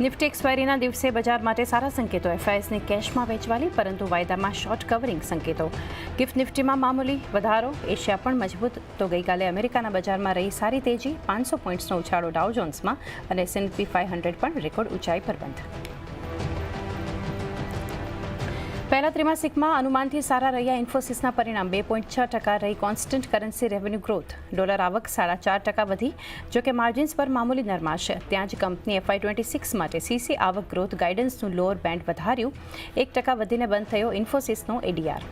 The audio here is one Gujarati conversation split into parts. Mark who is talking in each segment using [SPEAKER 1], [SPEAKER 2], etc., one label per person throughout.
[SPEAKER 1] નિફ્ટી એક્સપાયરીના દિવસે બજાર માટે સારા સંકેતો. એફઆઈએસની કેશમાં વેચવાલી, પરંતુ વાયદામાં શોર્ટ કવરિંગ સંકેતો. ગિફ્ટ નિફ્ટીમાં મામૂલી વધારો, એશિયા પણ મજબૂત. તો ગઈકાલે અમેરિકાના બજારમાં રહી સારી તેજી, પાંચસો પોઈન્ટ્સનો ઉછાળો ડાઉ જોન્સમાં અને S and P five hundred પણ રેકોર્ડ ઊંચાઈ પર બંધ. પહેલા ત્રિમાસિકમાં અનુમાનથી સારા રહ્યા ઇન્ફોસિસના પરિણામ. બે પોઈન્ટ છ ટકા રહી constant currency revenue growth dollar આવક સાડા ચાર ટકા વધી, જોકે માર્જિન્સ પર મામૂલી નરમાશે ત્યાં જ કંપની એફઆઈ ટ્વેન્ટી સિક્સ માટે સીસી આવક ગ્રોથ ગાઇડન્સનું લોઅર બેન્ડ વધાર્યું. એક ટકા વધીને બંધ થયો ઇન્ફોસિસનો એડીઆર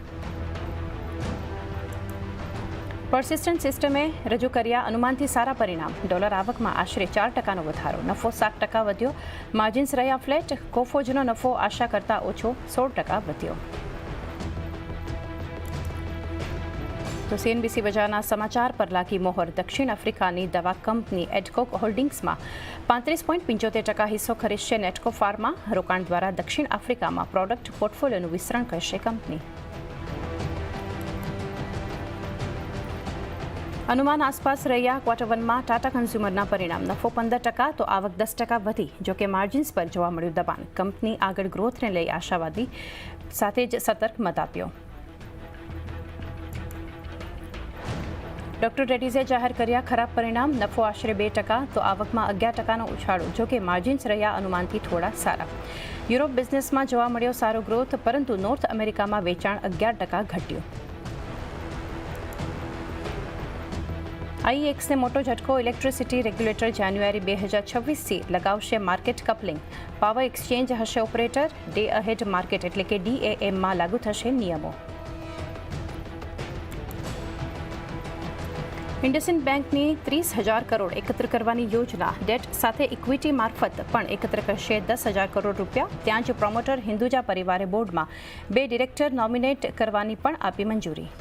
[SPEAKER 1] પર્સિસ્ટન્ટ સિસ્ટમે રજૂ કર્યા અનુમાનથી સારા પરિણામ. ડોલર આવકમાં આશરે ચાર ટકાનો વધારો. નફો સાત ટકા વધ્યો. માર્જિન્સ રહ્યા ફ્લેટ કોફોજનો નફો આશા કરતાં ઓછો સોળ ટકા વધ્યો. તો સીએનબીસી બજારના સમાચાર પર લાગી મોહર. દક્ષિણ આફ્રિકાની દવા કંપની એડકોક હોલ્ડિંગ્સમાં પાંત્રીસ પોઈન્ટ પંચોતેર ટકા હિસ્સો ખરીદશે નેટકો ફાર્મા. રોકાણ દ્વારા દક્ષિણ આફ્રિકામાં પ્રોડક્ટ પોર્ટફોલિયોનું વિસ્તરણ કરશે કંપની. અનુમાન આસપાસ રહ્યા ક્વાર્ટર વનમાં ટાટા કન્ઝ્યુમરના પરિણામ નફો પંદર ટકા, તો આવક દસ ટકા વધી, જોકે માર્જિન્સ પર જોવા મળ્યું દબાણ. કંપની આગળ ગ્રોથને લઈ આશાવાદી સાથે જ સતર્ક મત આપ્યો. ડોક્ટર રેડ્ડીઝે જાહેર કર્યા ખરાબ પરિણામ, નફો આશરે બે ટકા, તો આવકમાં અગિયાર ટકાનો ઉછાળો, જોકે માર્જિન્સ રહ્યા અનુમાનથી થોડા સારા. યુરોપ બિઝનેસમાં જોવા મળ્યો સારો ગ્રોથ પરંતુ નોર્થ અમેરિકામાં વેચાણ અગિયાર ટકા ઘટ્યું. આઈએક્સને મોટો ઝટકો ઇલેક્ટ્રિસિટી રેગ્યુલેટર જાન્યુઆરી બે હજાર છવ્વીસથી લગાવશે માર્કેટ કપલિંગ. પાવર એક્સચેન્જ હશે ઓપરેટર. ડે અહેડ માર્કેટ એટલે કે ડીએએમમાં લાગુ થશે નિયમો. ઇન્ડસઇન્ડ બેંકની ત્રીસ હજાર કરોડ એકત્ર કરવાની યોજના. ડેટ સાથે ઇક્વિટી મારફત પણ એકત્ર કરશે દસ હજાર કરોડ રૂપિયા. ત્યાં જ પ્રોમોટર હિન્દુજા પરિવારે બોર્ડમાં બે ડિરેક્ટર નોમિનેટ કરવાની પણ આપી મંજૂરી.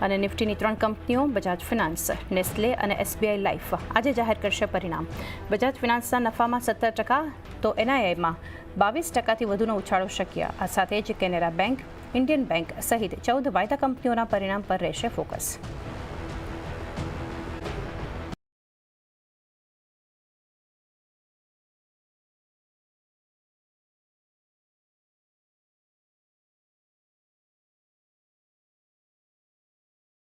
[SPEAKER 1] અને નિફ્ટીની ત્રણ કંપનીઓ, બજાજ ફિનાન્સ, નેસ્લે અને એસબીઆઈ લાઈફ આજે જાહેર કરશે પરિણામ. બજાજ ફિનાન્સના નફામાં સત્તર ટકા, તો એનઆઈઆઈમાં બાવીસ ટકાથી વધુનો ઉછાળો શક્ય. આ સાથે જ કેનેરા બેંક, ઇન્ડિયન બેંક સહિત ચૌદ વાયદા કંપનીઓના પરિણામ પર રહેશે ફોકસ.